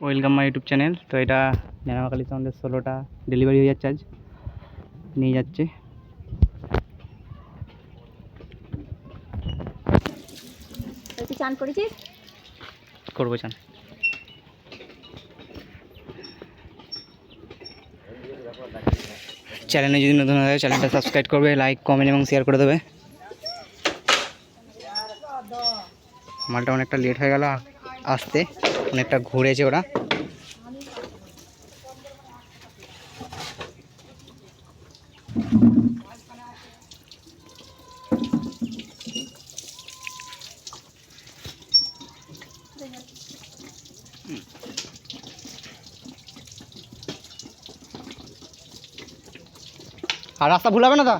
Welcome my YouTube channel তো এটা জানামাকালিতে আমাদের ষোলোটা ডেলিভারি হয়ে যাচ্ছে আজ। নিয়ে যাচ্ছে। চান করেছিস? করব চান। চ্যানেলে যদি নতুন হয় চ্যানেলটা সাবস্ক্রাইব করবে লাইক কমেন্ট এবং শেয়ার করে দেবে। মালটা অনেকটা লেট হয়ে গেল আসতে অনেকটা ঘুরেছে ওরা। আর রাস্তা ভুলাবে না দা